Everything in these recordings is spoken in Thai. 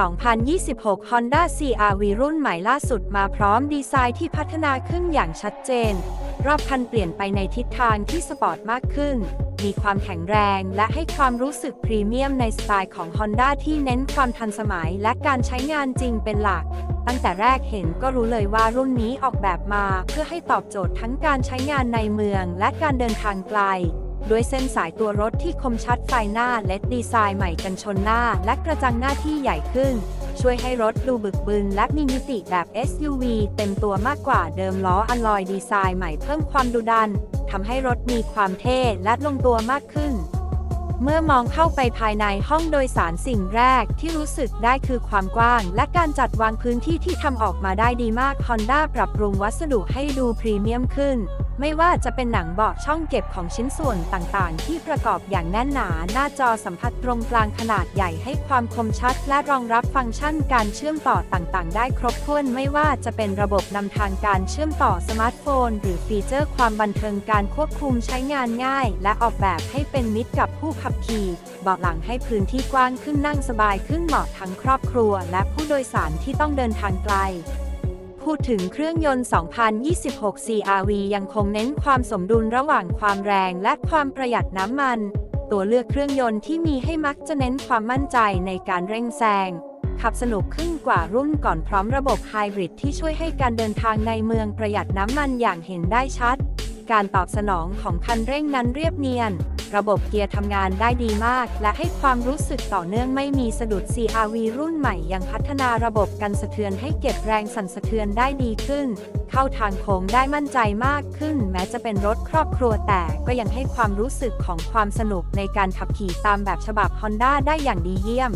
2026 Honda CR-V รุ่นใหม่ล่าสุดมาพร้อมดีไซน์ที่พัฒนาขึ้นอย่างชัดเจน รอบคันเปลี่ยนไปในทิศทางที่สปอร์ตมากขึ้น มีความแข็งแรงและให้ความรู้สึกพรีเมียมในสไตล์ของ Honda ที่เน้นความทันสมัยและการใช้งานจริงเป็นหลัก ตั้งแต่แรกเห็นก็รู้เลยว่ารุ่นนี้ออกแบบมา เพื่อให้ตอบโจทย์ทั้งการใช้งานในเมืองและการเดินทางไกล ด้วยเส้นสายตัวรถที่คมชัดไฟหน้าและดีไซน์ใหม่กันชนหน้า และกระจังหน้าที่ใหญ่ขึ้น ช่วยให้รถดูบึกบึนและมีมิติแบบ SUV เต็มตัวมากกว่าเดิมล้ออัลลอยดีไซน์ใหม่เพิ่มความดุดันทำให้รถมีความเท่และลงตัวมากขึ้น เมื่อมองเข้าไปภายในห้องโดยสารสิ่งแรกที่รู้สึกได้คือความกว้าง และการจัดวางพื้นที่ที่ทำออกมาได้ดีมาก Honda ปรับปรุงวัสดุให้ดูพรีเมียมขึ้น ไม่ว่าจะเป็นหนังเบาะช่องเก็บของชิ้นส่วนต่างๆ ที่ประกอบอย่างแน่นหนา หน้าจอสัมผัสตรงกลางขนาดใหญ่ให้ความคมชัด และรองรับฟังก์ชันการเชื่อมต่อต่างๆ ได้ครบถ้วนไม่ว่าจะเป็นระบบนำทางการเชื่อมต่อสมาร์ทโฟน หรือฟีเจอร์ความบันเทิงการควบคุมใช้งานง่าย และออกแบบให้เป็นมิตรกับผู้ขับขี่เบาะหลังให้พื้นที่กว้างขึ้นนั่งสบายขึ้นเหมาะทั้งครอบครัว และผู้โดยสารที่ต้องเดินทางไกล พูดถึงเครื่องยนต์ 2026 CRV ยังคงเน้นความสมดุลระหว่างความแรงและความประหยัดน้ำมัน ตัวเลือกเครื่องยนต์ที่มีให้มักจะเน้นความมั่นใจในการเร่งแซง ขับสนุกขึ้นกว่ารุ่นก่อนพร้อมระบบไฮบริดที่ช่วยให้การเดินทางในเมืองประหยัดน้ำมันอย่างเห็นได้ชัด การตอบสนองของคันเร่งนั้นเรียบเนียน ระบบเกียร์ทำงานได้ดีมาก และให้ความรู้สึกต่อเนื่องไม่มีสะดุด CRV รุ่นใหม่ยังพัฒนาระบบกันสะเทือนให้เก็บแรงสั่นสะเทือนได้ดีขึ้น เข้าทางโค้งได้มั่นใจมากขึ้น แม้จะเป็นรถครอบครัวแต่ก็ยังให้ความรู้สึกของความสนุกในการขับขี่ตามแบบฉบับ Honda ได้อย่างดีเยี่ยม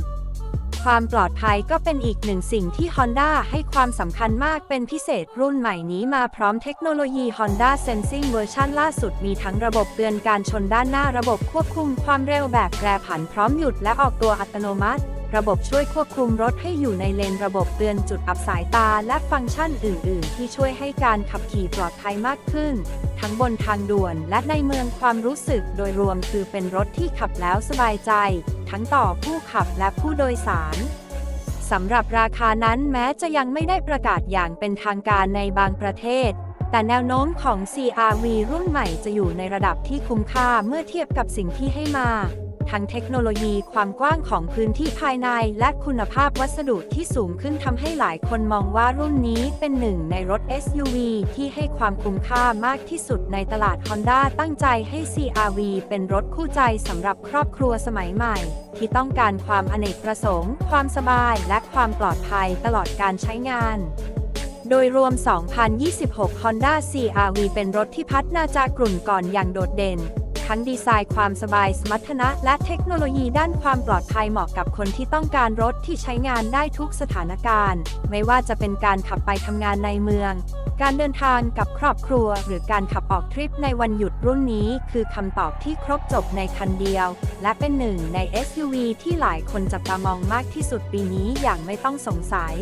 ความปลอดภัยก็เป็นอีกหนึ่งสิ่งที่ Honda ให้ความสำคัญมากเป็นพิเศษรุ่นใหม่นี้มาพร้อมเทคโนโลยี Honda Sensing เวอร์ชันล่าสุดมีทั้งระบบเตือนการชนด้านหน้าระบบควบคุมความเร็วแบบแปรผันพร้อมหยุดและออกตัวอัตโนมัติ ระบบช่วยควบคุมรถให้อยู่ในเลนระบบเตือนจุดอับสายตาและฟังก์ชันอื่น ๆ ที่ช่วยให้การขับขี่ปลอดภัยมากขึ้น ทั้งบนทางด่วนและในเมืองความรู้สึกโดยรวมคือเป็นรถที่ขับแล้วสบายใจ ทั้งต่อผู้ขับและผู้โดยสารสำหรับราคานั้นแม้จะยังไม่ได้ประกาศอย่างเป็นทางการในบางประเทศ แต่แนวโน้มของ CRV รุ่นใหม่จะอยู่ในระดับที่คุ้มค่าเมื่อเทียบกับสิ่งที่ให้มา ทั้งเทคโนโลยีความกว้างของพื้นที่ภายในและคุณภาพวัสดุที่สูงขึ้นทำให้หลายคนมองว่ารุ่นนี้เป็นหนึ่งในรถ SUV ที่ให้ความคุ้มค่ามากที่สุดในตลาด Honda ตั้งใจให้ CRV เป็นรถคู่ใจสำหรับครอบครัวสมัยใหม่ ที่ต้องการความอเนกประสงค์ ความสบาย และความปลอดภัยตลอดการใช้งานโดยรวม 2026 Honda CR-V เป็นรถที่พัฒนาจากกลุ่นก่อนอย่างโดดเด่น ทั้งดีไซน์ความสบายสมรรถนะ และเทคโนโลยีด้านความปลอดภัยเหมาะกับคนที่ต้องการรถที่ใช้งานได้ทุกสถานการณ์ ไม่ว่าจะเป็นการขับไปทำงานในเมือง การเดินทางกับครอบครัว หรือการขับออกทริปในวันหยุดรุ่นนี้ คือคำตอบที่ครบจบในคันเดียว และเป็นหนึ่งใน SUV ที่หลายคนจับตามองมากที่สุดปีนี้อย่างไม่ต้องสงสัย